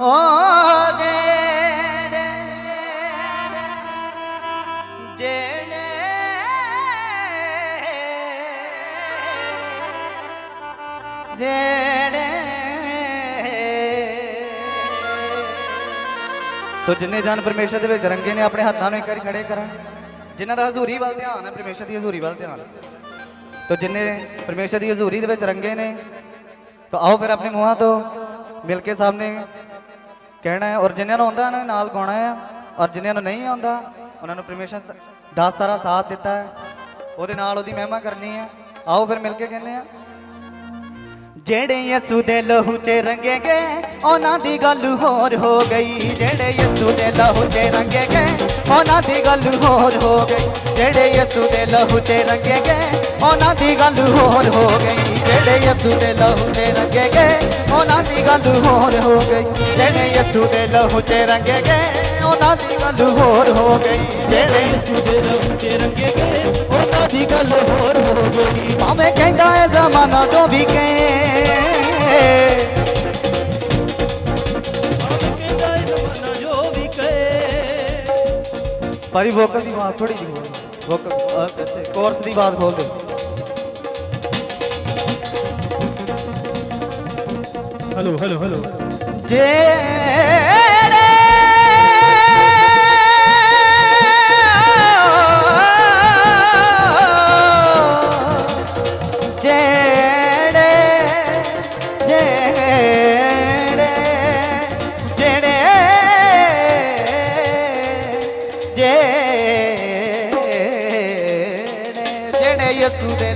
ਓ ਜਿਹੜੇ ਜਿਹੜੇ ਜਿਹੜੇ ਸੋ ਜਿੰਨੇ ਜਨ ਪਰਮੇਸ਼ਰ ਦੇ ਵਿੱਚ ਰੰਗੇ ਨੇ, ਆਪਣੇ ਹੱਥਾਂ ਨੂੰ ਇੱਕ ਵਾਰੀ ਖੜੇ ਕਰਨ ਜਿਨ੍ਹਾਂ ਦਾ ਹਜ਼ੂਰੀ ਵੱਲ ਧਿਆਨ ਹੈ, ਪਰਮੇਸ਼ਰ ਦੀ ਹਜ਼ੂਰੀ ਵੱਲ ਧਿਆਨ। ਤੋ ਜਿੰਨੇ ਪਰਮੇਸ਼ਰ ਦੀ ਹਜ਼ੂਰੀ ਦੇ ਵਿੱਚ ਰੰਗੇ ਨੇ, ਤਾਂ ਆਓ ਫਿਰ ਆਪਣੇ ਮੂੰਹਾਂ ਤੋਂ ਮਿਲ ਕੇ ਸਾਹਮਣੇ ਕਹਿਣਾ ਹੈ ਔਰ ਜਿਨ੍ਹਾਂ ਨੂੰ ਆਉਂਦਾ ਉਹਨਾਂ ਨੇ ਨਾਲ ਗਾਉਣਾ ਹੈ। ਔਰ ਜਿਨ੍ਹਾਂ ਨੂੰ ਨਹੀਂ ਆਉਂਦਾ, ਉਹਨਾਂ ਨੂੰ ਪਰਮੇਸ਼ਰ ਦਾ ਤਾਰਾ ਸਾਥ ਦਿੱਤਾ ਹੈ। ਉਹਦੇ ਨਾਲ ਉਹਦੀ ਮਹਿਮਾ ਕਰਨੀ ਹੈ। ਆਓ ਫਿਰ ਮਿਲ ਕੇ ਕਹਿੰਦੇ ਆ ਜਿਹੜੇ ਯਿਸੂ ਦੇ ਲਹੂ 'ਚ ਰੰਗੇ ਗਏ ਉਹਨਾਂ ਦੀ ਗੱਲ ਹੋਰ ਹੋ ਗਈ ਜਿਹੜੇ ਯਿਸੂ ਦੇ ਲਹੂ 'ਚ ਰੰਗੇ ਗਏ ਉਹਨਾਂ ਦੀ ਗੱਲ ਹੋਰ ਹੋ ਗਈ ਜਿਹੜੇ ਯਿਸੂ ਦੇ ਲਹੂ 'ਚ ਰੰਗੇ ਗਏ ਉਹਨਾਂ ਦੀ ਗੱਲ ਹੋਰ ਹੋ ਗਈ ਜਿਹੜੇ ਯਿਸੂ ਦੇ ਲਹੂ 'ਚ ਰੰਗੇ ਗਏ ਉਹਨਾਂ ਦੀ ਗੱਲ ਹੋਰ ਹੋ ਗਈ ਜਿਹੜੇ ਯਿਸੂ ਦੇ ਲਹੂ 'ਚ ਰੰਗੇ ਗਏ ਉਹਨਾਂ ਦੀ ਗੱਲ ਹੋਰ ਹੋ ਗਈ ਜਿਹੜੇ ਯਿਸੂ ਦੇ ਰੰਗ ਚ ਰੰਗੇ ਗਏ ਉਹਨਾਂ ਦੀ ਗੱਲ ਹੋਰ ਹੋ ਗਈ ਭਾਵੇਂ ਕਹਿੰਦਾ ਹੈ ਜ਼ਮਾਨਾ ਜੋ ਵੀ ਕਹੇ ਭਾਈ ਵੋਕਲ ਦੀ ਆਵਾਜ਼ ਥੋੜੀ ਜਿਹੀ ਵੋਕਲ ਕੋਰਸ ਦੀ ਆਵਾਜ਼ ਖੋਲ ਦੇ ਹਲੋ ਹਲੋ ਹਲੋ ਜਿਹੜੇ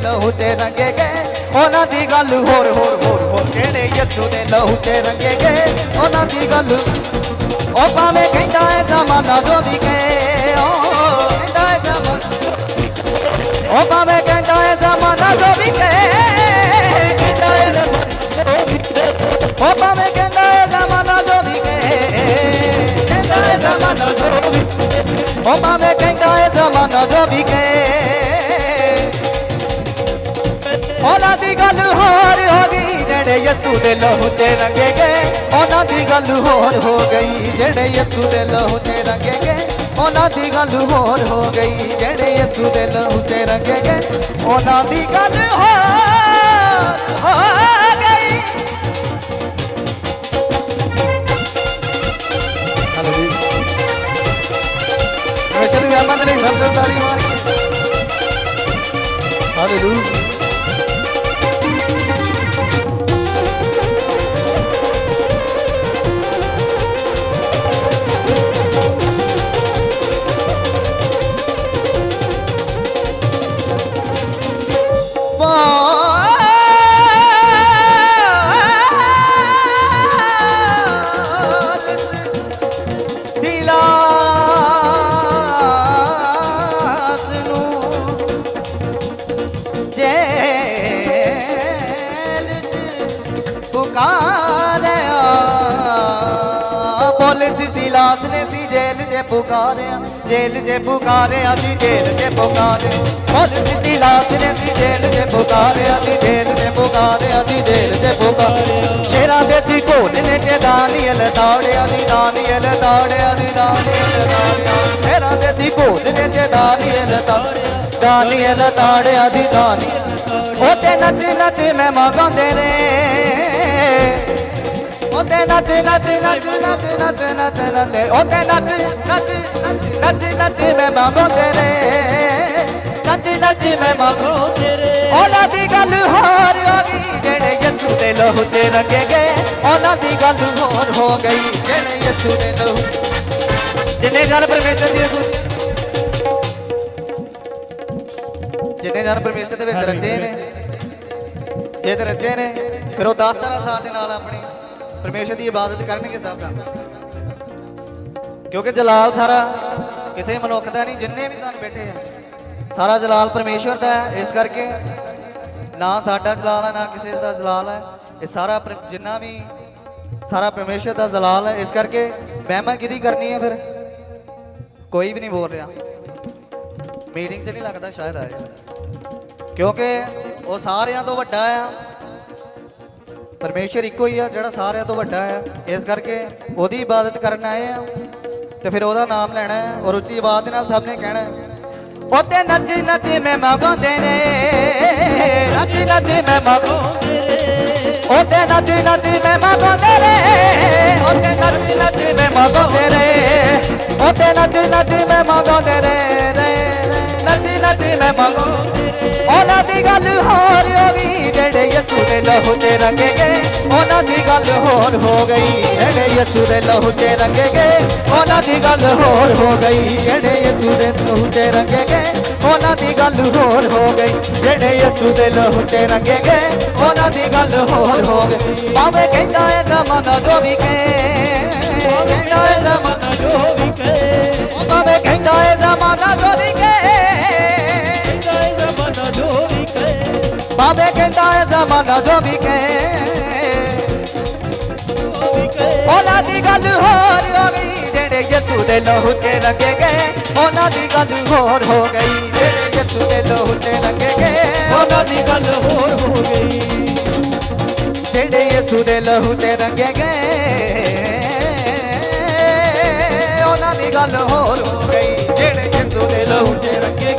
ਲਹੂ ਤੇ ਰੰਗੇ ਗਏ ਉਹਨਾਂ ਦੀ ਗੱਲ ਹੋਰ ਹੋਰ ਹੋਰ ਹੋਰ ਜਿਹੜੇ ਯਸੂ ਦੇ ਲਹੂ ਤੇ ਰੰਗੇ ਗਏ ਉਹਨਾਂ ਦੀ ਗੱਲ ਉਹ ਭਾਵੇਂ ਕਹਿੰਦਾ ਹੈ ਜ਼ਮਾਨਾ ਜੋ ਵੀ ਕਹੇ ਉਹ ਕਹਿੰਦਾ ਹੈ ਜ਼ਮਾਨਾ ਉਹ ਭਾਵੇਂ ਕਹਿੰਦਾ ਹੈ ਜ਼ਮਾਨਾ ਜੋ ਵੀ ਕਹੇ ਕਹਿੰਦਾ ਹੈ ਜ਼ਮਾਨਾ ਉਹ ਭਾਵੇਂ ਕਹਿੰਦਾ ਹੈ ਜ਼ਮਾਨਾ ਜੋ ਵੀ ਕਹੇ ਕਹਿੰਦਾ ਹੈ ਜ਼ਮਾਨਾ ਜੋ ਵੀ ਉਹ ਭਾਵੇਂ ਕਹਿੰਦਾ ਹੈ ਜ਼ਮਾਨਾ ਜੋ ਵੀ ਕਹੇ ਯਸੂ ਦੇ ਲਹੂ ਤੇ ਰੰਗੇ ਗਏ ਉਹਨਾਂ ਦੀ ਗੱਲ ਹੋਰ ਹੋ ਗਈ। ਜਿਹੜੇ ਯਸੂ ਦੇ ਲਹੂ ਤੇ ਰੰਗੇ ਗਏ ਉਹਨਾਂ ਦੀ ਗੱਲ ਹੋਰ ਹੋ ਗਈ। ਜਿਹੜੇ ਯਸੂ ਦੇ ਲਹੂ ਤੇ ਰੰਗੇ ਗਏ ਉਹਨਾਂ ਦੀ ਗੱਲ ਹੋਰ ਹੋ ਗਈ। ਹਲੋ ਜੀ ਮੈਂ ਚਲੀ ਮੈਂ ਮੰਨ ਲਈ ਸਭ ਤੋਂ ਤਾਲੀ ਮਾਰ ਹਾਲੇਲੂਇਆ ਪੁਕਾਰਿਆ ਪੁਲਿਸ ਸਿਲਾਸ ਨੇ ਸੀ ਜੇਲ ਜੇ ਪੁਕਾਰਿਆ ਜੇਲ 'ਚ ਪੁਕਾਰਿਆ ਸੀ ਜੇਲ 'ਚ ਪੁਕਾਰਿਆ ਪੁਲਿਸ ਸਿਲਾਸ ਨੇ ਸੀ ਜੇਲ 'ਚ ਪੁਕਾਰਿਆ ਸੀ ਜੇਲ 'ਚ ਪੁਕਾਰਿਆ ਸੀ ਜੇਲ ਜੇ ਪੁਕਾਰਿਆ ਸ਼ੇਰਾਂ ਦੇ ਦੀ ਘੋਲ ਨੇ ਤੇ ਦਾਨੀਅਲ ਤਾੜਿਆ ਦੀ ਦਾਨੀਅਲ ਤਾੜਿਆ ਦੀ ਦਾਨੀਅਲ ਤਾੜਿਆ ਸ਼ੇਰਾਂ ਦੇ ਦੀ ਘੋਲ ਨੇ ਤੇ ਦਾਨੀਅਲ ਤਾੜਿਆ ਦਾਨੀਅਲ ਤਾੜਿਆ ਦੀ ਦਾਨੀਅਲ। ਉਹਤੇ ਨੱਚ ਨੱਚ ਮੈਂ ਮਗਾਉਂਦੇ ਰੇ ਉਹਤੇ ਨੱਚ ਨੱਚ ਨੱਚ ਨੱਚ ਨੱਚ ਨੱਚ ਨੱਚ ਉਹਤੇ ਨੱਚ ਨੱਚ ਨੱਚ ਨੱਚ ਮੈਂ ਮਗਾਉਂਦੇ ਰੇ ਨੱਚ ਨੱਚ ਮੈਂ ਮਗਾਉਂਦੇ ਤੇਰੇ ਉਹਨਾਂ ਦੀ ਗੱਲ ਹੋਰ ਹੋ ਗਈ ਜਿਹੜੇ ਯਿਸੂ ਦੇ ਲਹੂ ਤੇ ਰੰਗੇ ਗਏ ਉਹਨਾਂ ਦੀ ਗੱਲ ਹੋਰ ਹੋ ਗਈ ਜਿਹੜੇ ਯਿਸੂ ਦੇ ਲਹੂ ਜਿੰਨੇ ਜਨ ਪਰਮੇਸ਼ਰ ਦੀ ਜਿੰਨੇ ਜਨ ਪਰਮੇਸ਼ਰ ਦੇ ਵਿੱਚ ਰਚੇ ਨੇ ਜੇ ਤੇ ਰਚੇ ਨੇ ਫਿਰ ਉਹ 10 ਤਰ੍ਹਾਂ ਸਾਥ ਦੇ ਨਾਲ ਆਪਣੀ ਪਰਮੇਸ਼ਰ ਦੀ ਇਬਾਦਤ ਕਰਨਗੇ ਸਭ ਦਾ। ਕਿਉਂਕਿ ਜਲਾਲ ਸਾਰਾ ਕਿਸੇ ਮਨੁੱਖ ਦਾ ਨਹੀਂ, ਜਿੰਨੇ ਵੀ ਸਾਨੂੰ ਬੈਠੇ ਆ। ਸਾਰਾ ਜਲਾਲ ਪਰਮੇਸ਼ਵਰ ਦਾ ਹੈ, ਇਸ ਕਰਕੇ ਨਾ ਸਾਡਾ ਜਲਾਲ ਹੈ, ਨਾ ਕਿਸੇ ਦਾ ਜਲਾਲ ਹੈ। ਇਹ ਸਾਰਾ ਪਰ- ਜਿੰਨਾ ਵੀ ਸਾਰਾ ਪਰਮੇਸ਼ਵਰ ਦਾ ਜਲਾਲ ਹੈ, ਇਸ ਕਰਕੇ ਮਹਿਮਾ ਕਿਹਦੀ ਕਰਨੀ ਹੈ ਫਿਰ? ਕੋਈ ਵੀ ਨਹੀਂ ਬੋਲ ਰਿਹਾ। ਮੀਟਿੰਗ 'ਚ ਨਹੀਂ ਲੱਗਦਾ, ਸ਼ਾਇਦ ਆਏ ਕਿਉਂਕਿ ਉਹ ਸਾਰਿਆਂ ਤੋਂ ਵੱਡਾ ਆ ਪਰਮੇਸ਼ਰ ਇੱਕੋ ਹੀ ਆ ਜਿਹੜਾ ਸਾਰਿਆਂ ਤੋਂ ਵੱਡਾ ਹੈ ਇਸ ਕਰਕੇ ਉਹਦੀ ਇਬਾਦਤ ਕਰਨ ਆਏ ਆ ਤੇ ਫਿਰ ਉਹਦਾ ਨਾਮ ਲੈਣਾ ਹੈ ਔਰ ਉੱਚੀ ਆਵਾਜ਼ ਦੇ ਨਾਲ ਸਭ ਨੇ ਕਹਿਣਾ ਹੈ ਉਹਤੇ ਨੱਚ ਨੱਚ ਮੈਂ ਮੰਗਾਉਂਦੇ ਨੇ ਨੱਚ ਨੱਚ ਮੈਂ ਮੰਗੋ ਉਹਤੇ ਨੱਚ ਨੱਚ ਮੈਂ ਮੰਗਾਉਂਦੇ ਨੇ ਉਹਤੇ ਨੱਚ ਨੱਚ ਮੈਂ ਮੰਗਾਉਂਦੇ ਨੇ ਉਹਤੇ ਨੱਚ ਨੱਚ ਮੈਂ ਮੰਗਾਉਂਦੇ ਨੇ ਰੇ ਰੇ ਨੱਚ ਨੱਚ ਮੈਂ ਮੰਗਾਉਂਦੇ ਉਹਨਾਂ ਦੀ ਗੱਲ ਹੋਰ ਹੋ ਗਈ, ਜਿਹੜੇ ਯਸੂ ਦੇ ਲਹੂ ਤੇ ਰੰਗੇ ਗਏ। ਉਹਨਾਂ ਦੀ ਗੱਲ ਹੋਰ ਹੋ ਗਈ, ਜਿਹੜੇ ਯਸੂ ਦੇ ਲਹੂ ਤੇ ਰੰਗੇ ਗਏ। ਉਹਨਾਂ ਦੀ ਗੱਲ ਹੋਰ ਹੋ ਗਈ, ਜਿਹੜੇ ਯਸੂ ਦੇ ਲਹੂ ਤੇ ਰੰਗੇ ਗਏ। ਉਹਨਾਂ ਦੀ ਗੱਲ ਹੋਰ ਹੋ ਗਈ, ਜਿਹੜੇ ਯਸੂ ਦੇ ਲਹੂ ਤੇ ਰੰਗੇ ਗਏ। ਉਹਨਾਂ ਦੀ ਗੱਲ ਹੋਰ ਹੋ ਗਈ। ਭਾਵੇਂ ਕਹਿੰਦਾ ਏ ਜ਼ਮਾਨਾ ਦੋ ਵੀ ਕਹੇ। ਜ਼ਮਾਨਾ ਜੋ ਵੀ ਕਹੇ। ਉਹਨਾਂ ਦੀ ਗੱਲ ਹੋਰ ਹੋ ਗਈ ਜਿਹੜੇ ਜੱਤੂ ਦੇ ਲਹੂ ਤੇ ਰੰਗੇ ਗਏ। ਉਹਨਾਂ ਦੀ ਗੱਲ ਹੋਰ ਹੋ ਗਈ ਜਿਹੜੇ ਜੱਤੂ ਦੇ ਲਹੂ ਤੇ ਰੰਗੇ ਗਏ। ਉਹਨਾਂ ਦੀ ਗੱਲ ਹੋਰ ਹੋ ਗਈ। ਜਿਹੜੇ ਯਤੂ ਦੇ ਲਹੂ ਤੇ ਰੰਗੇ